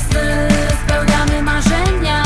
sny, spełniamy marzenia.